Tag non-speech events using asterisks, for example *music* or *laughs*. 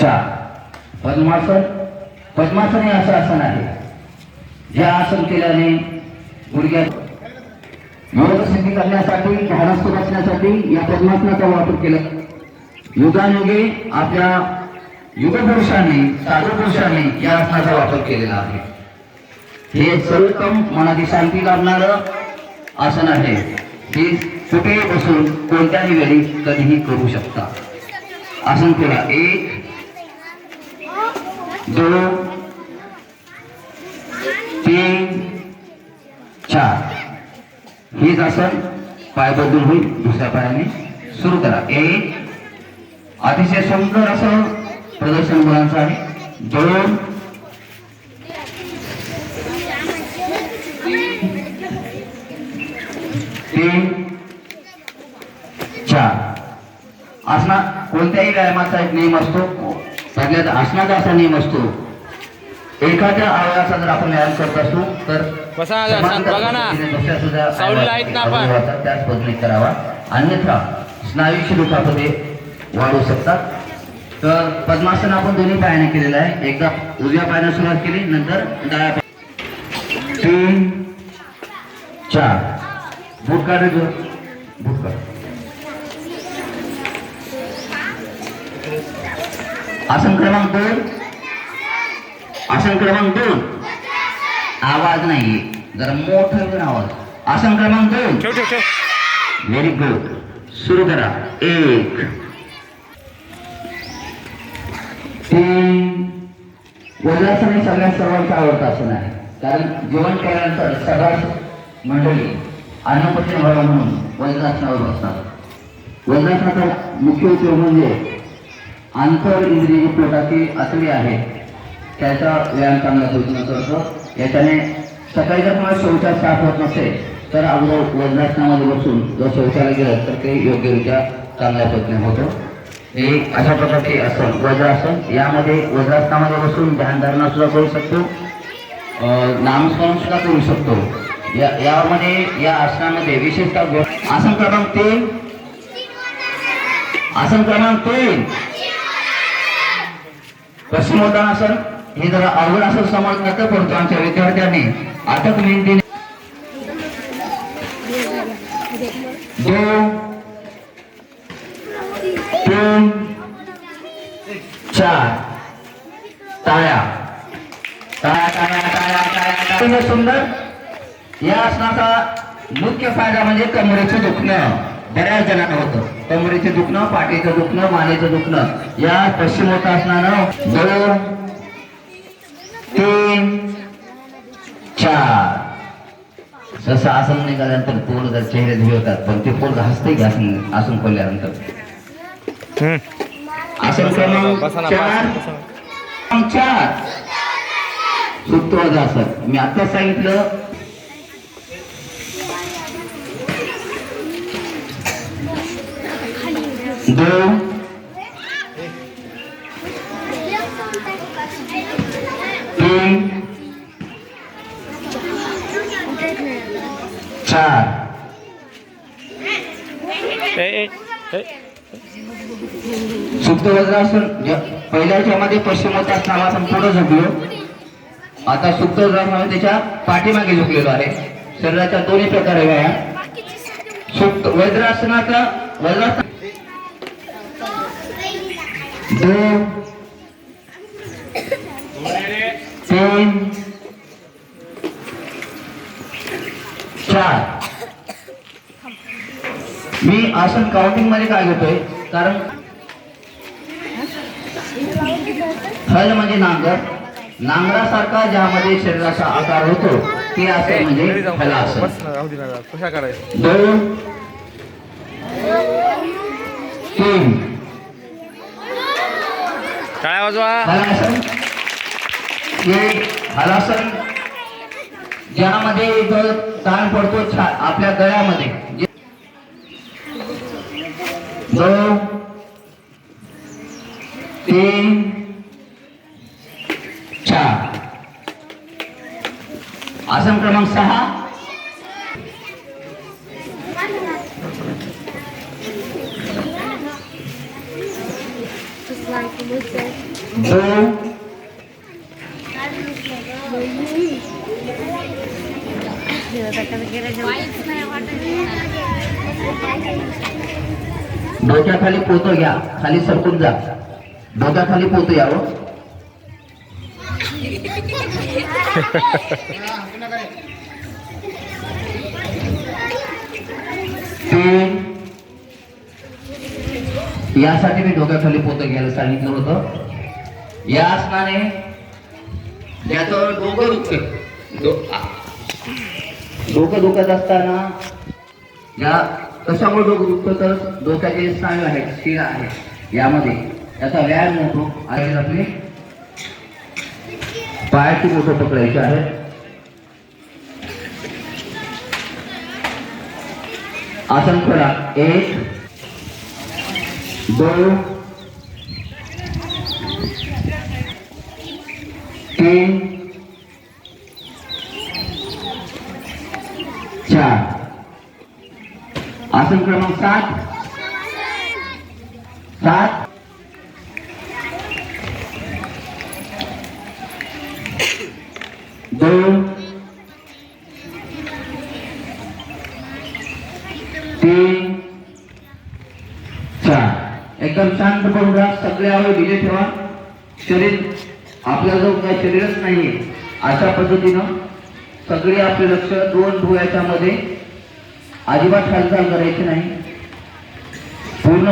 चार पद्मासन पद्मासन हे असं आसन आहे. जे आसन केल्याने गुडघ्या योगसिद्धी करण्यासाठी ध्यानस्थ बसण्यासाठी या पद्मासनाचा वापर केला. युगानुगे आपल्या युगपुरुषांनी साधू पुरुषांनी या आसनाचा वापर केलेला आहे. हे सर्वोत्तम मनाची शांती लाभणार आसन आहे. हे कुठेही बसून कोणत्याही वेळी कधीही करू शकता. आसन केला एक दोन तीन चार. हेच आसन पाय बदलून होईल. दुसऱ्या पायाने सुरू करा. एक अतिशय सुंदर असं प्रदर्शन मुलांचं आहे. दोन तीन. चार. आसना कोणत्याही व्यायामाचा एक नियम असतो. सगळ्यात आसनाचा असा नियम असतो. एखाद्या अवयवाचा जर आपण व्यायाम करत असतो तर त्याच पद्धतीने करावा. अन्यथा स्नायूची दुखापते वाढू शकतात. तर पद्मासन आपण दोन्ही पायाने केलेलं आहे. एकदा उजव्या पायाने सुरुवात केली नंतर डाव्या तीन. चार. बूट काढ आसन क्रमांक दोन आसन क्रमांक दोन आवाज़ नाही जरा मोठा आवाज़. आसन क्रमांक दोन व्हेरी गुड सुरू करा. एक. तीन. वज्रासन हे सर्वांचं आवडतं आसन आहे. कारण जेवण केल्यानंतर सर्वात मंडळी. अन्नपचन व्हावं म्हणून वज्रासनावर बसतात. वज्रासनाचा मुख्य उपयोग म्हणजे आंतर इंद्रिय पोटाची आतडी आहे त्याचा व्यायाम चांगला सूचना करतो. याच्याने सकाळी जर तुम्हाला शौचास साफ होत नसेल तर अगोदर वज्रासनामध्ये बसून जर शौचाला गेलं तर ते योग्यरित्या चांगल्या पद्धतीने होतं. हे अशा प्रकारचे आसन वज्रासन यामध्ये वज्रासनामध्ये बसून ध्यानधारणा सुद्धा करू शकतो. नामस्मरण सुद्धा करू शकतो. या यामध्ये या आसनामध्ये विशेषतः आसन क्रमांक तीन. आसन क्रमांक तीन. पश्चिमोत्तानासन हे जरा अवघड असं समज समजण्यात परंतु आमच्या विद्यार्थ्यांनी अटक मेहनतीने दोन. तीन. चार. टाळ्या. टाळ्या टाळ्या टाळ्या टाळ्या टाळ्या. सुंदर. या आसनाचा मुख्य फायदा म्हणजे कमरेचं दुखणं. बऱ्याच जणांना होतं. कमरेचं दुखणं पाठीचं दुखणं मानेचं दुखणं. या पश्चिमोत्तासनानं दोन तीन चार. जसं आसन निघाल्यानंतर पोर जर चेहरे धुवे होतात पण ते पोर हसते की आसन आसन खोलल्यानंतर. आसन क्रमांक चार. चार. सुप्तवाद आसन मी आता सांगितलं दोन. तीन. चार. सुप्त वज्रासन ज- पहिल्या याच्यामध्ये पश्चिमोत्तास नावासन पुढे झुकलो. आता सुप्त वज्रासनामध्ये त्याच्या पाठीमागे झुकलेलो आहे. शरीराच्या दोन्ही प्रकारे व्यायाम. सुप्त वज्रासनाचा वज्रासन दोन तीन. चार मी आसन काउंटिंगमध्ये काय घेतोय कारण हल म्हणजे नांगर नांगरासारखा ज्यामध्ये शरीराचा आकार होतो ते ए, म्हणजे कशा करायचं दोन तीन टाळ्या वाजवा. हलासन हे हलासन ज्यामध्ये इथं ताण पडतो छा- आपल्या गळ्यामध्ये. नऊ दोन तीन चार. आसन क्रमांक सहा. डोक्याखाली पोहतो घ्या. खाली सरकून जा. डोक्याखाली पोतं या हो. *laughs* तीन यासाठी मी डोक्याखाली पोतं घ्यायला सांगितलं होतं. या आसनाने ज्याचं डोकं दुखत डोकं दुखत असताना या कशामुळे डोकं दुखतं? तर डोक्याचे स्नायू आहेत शिरा आहे यामध्ये याचा व्यायाम होतो आणि आपले. पायाची मोठं पकडायचे आहे. आसन करा एक दोन तीन चार आसन क्रमांक सात सात दोन तीन चार एकदम शांत पडून राहा सगळे आवड दिले ठेवा. शरीर आपला जो काय शरीरच नाहीये. अशा पद्धतीनं सगळे आपले लक्ष दोन डोळ्याच्या मध्ये अजिबात हालचाल करायची नाही. पूर्ण